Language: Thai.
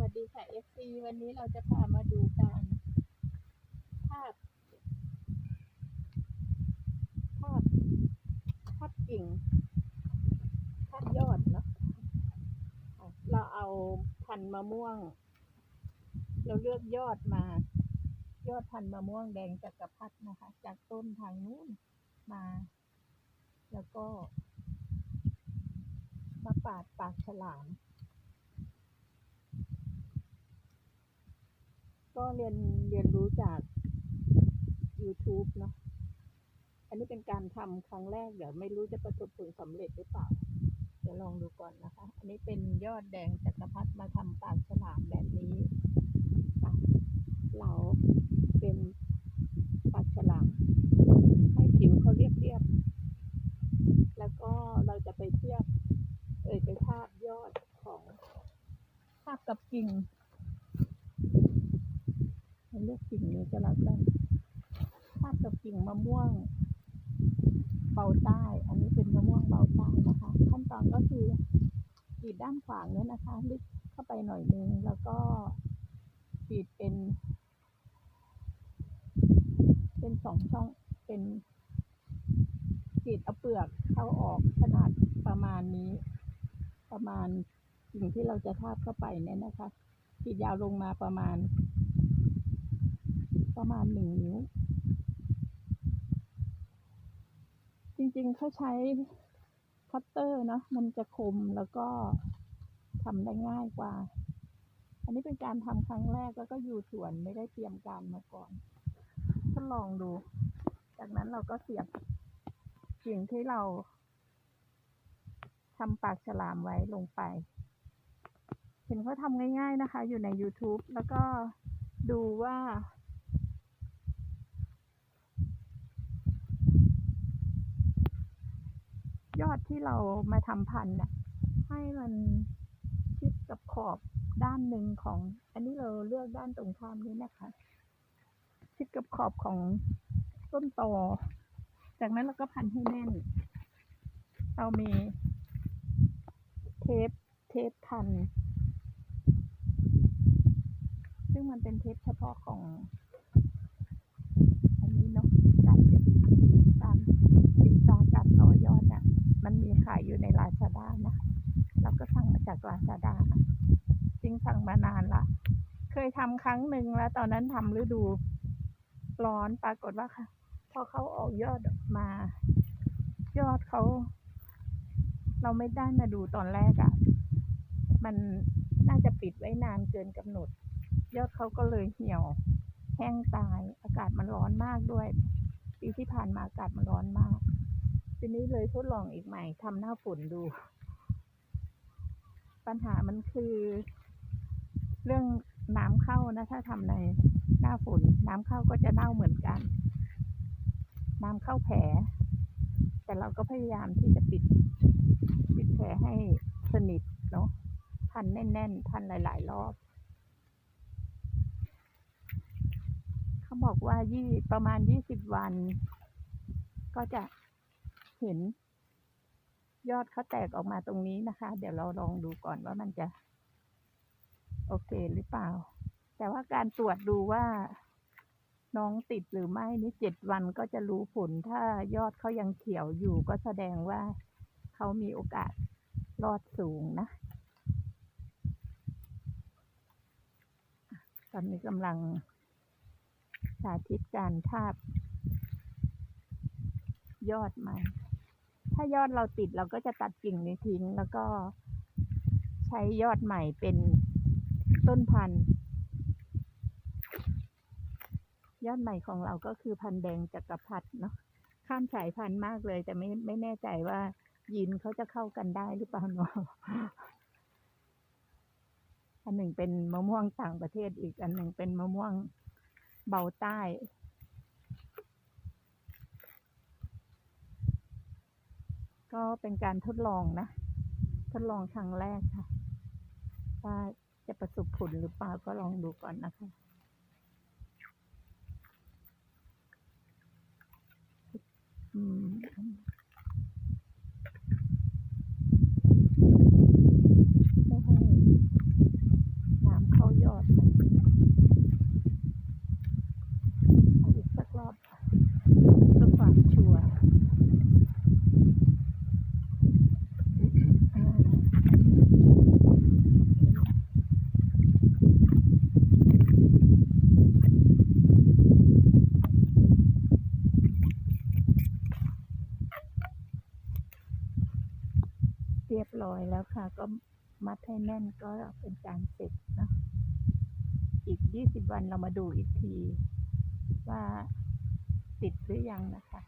วัสดีค่ะ FC วันนี้เราจะพามาดูการภาพภาพภาพกิ่งภาพยอดเนาะเราเอาพันมะม่วง เราเลือกยอดมา ยอดพันมะม่วงแดงจักกระพรรดินะคะ จากต้นทางนู้นมา แล้วก็ มาปาดปากฉลาม ก็เรียนเรียนรู้จาก YouTube เนาะ อันนี้เป็นการทำครั้งแรก เดี๋ยวไม่รู้จะประสบผลสำเร็จหรือเปล่า เดี๋ยวลองดูก่อนนะคะ อันนี้เป็นยอดแดงจักรพรรดิมาทำปากฉลามแบบนี้เราเป็นปากฉลามให้ผิวเขาเรียบๆ แล้วก็เราจะไปเทียบ เอ่ยไปทาบยอดของทาบกับกิ่ง เราเลือกกิ่งนี้ก็แล้วกันทาบกับกิ่งมะม่วงเบาใต้ อันนี้เป็นมะม่วงเบาใต้นะคะ ขั้นตอนก็คือกรีดด้านขวางเนี่ยนะคะลึกเข้าไปหน่อยนึงแล้วก็กรีดเป็น เป็นสองช่องเป็นกรีดเอาเปลือกเข้าออกขนาดประมาณนี้ ประมาณกิ่งที่เราจะทาบเข้าไปเนี่ยนะคะกรีดยาวลงมาประมาณ ประมาณหนึ่งนิ้ว จริงๆเขาใช้คัตเตอร์เนาะมันจะคมแล้วก็ทำได้ง่ายกว่า อันนี้เป็นการทำครั้งแรกแล้วก็อยู่สวนไม่ได้เตรียมการมาก่อนทดลองดู จากนั้นเราก็เสียบสิ่งที่เราทำปากฉลามไว้ลงไป เห็นเขาทำง่ายๆนะคะ อยู่ใน YouTube แล้วก็ดูว่า ยอดที่เรามาทำพันธุ์น่ะให้มันชิดกับขอบด้านหนึ่งของ อันนี้เราเลือกด้านตรงข้ามนี้นะคะ ชิดกับขอบของต้นตอ จากนั้นเราก็พันให้แน่น เรามีเทปเทปพัน ซึ่งมันเป็นเทปเฉพาะของอันนี้เนาะการติดการติดตาการต่อยอดอะ มันมีขายอยู่ในลาซาด้านะ เราก็สั่งมาจากลาซาด้าจริงสั่งมานานละ เคยทำครั้งหนึ่งแล้ว ตอนนั้นทำฤดูร้อนปรากฏว่าค่ะ พอเขาออกยอดออกมา ยอดเขา เราไม่ได้มาดูตอนแรกอะ่ะ มันน่าจะปิดไว้นานเกินกำหนด ยอดเขาก็เลยเหี่ยว แห้งตาย อากาศมันร้อนมากด้วย ปีที่ผ่านมาอากาศมันร้อนมาก ทีนี้เลยทดลองอีกใหม่ทำหน้าฝนดู ปัญหามันคือ เรื่องน้ำเข้านะ ถ้าทำในหน้าฝนน้ำเข้าก็จะเน่าเหมือนกัน น้ำเข้าแผล แต่เราก็พยายามที่จะปิด ปิดแผลให้สนิทเนาะพันแน่นๆพันหลาย ๆ รอบเขาบอกว่ายี่ประมาณยี่สิบวัน ก็จะ เห็น ยอดเขาแตกออกมาตรงนี้นะคะ เดี๋ยวเราลองดูก่อนว่ามันจะ โอเคหรือเปล่า แต่ว่าการตรวจดูว่าน้องติดหรือไม่นี่เจ็ดวันก็จะรู้ผล ถ้ายอดเขายังเขียวอยู่ก็แสดงว่าเขามีโอกาสรอดสูงนะ ตอนนี้กำลังสาธิตการทาบยอดมัน ถ้ายอดเราติดเราก็จะตัดกิ่งนี้ทิ้ง แล้วก็ใช้ยอดใหม่เป็นต้นพันธุ์ ยอดใหม่ของเราก็คือพันธุ์แดงจักรพรรดิเนาะข้ามสายพันธุ์มากเลย แต่ไม่ไม่แน่ใจว่ายีนเขาจะเข้ากันได้หรือเปล่าเนาะอันหนึ่งเป็นมะม่วงต่างประเทศอีก อันหนึ่งเป็นมะม่วงเบาใต้ ก็เป็นการทดลองนะ ทดลองครั้งแรกค่ะว่าจะประสบผลหรือเปล่าก็ลองดูก่อนนะคะอืม ไม่ให้น้ำ รี ยบร้อยแล้วค่ะ ก็มัดให้แน่นก็เป็นการเสร็จนะอีกยี่สิบวันเรามาดูอีกที ว่าติดหรือยังนะคะ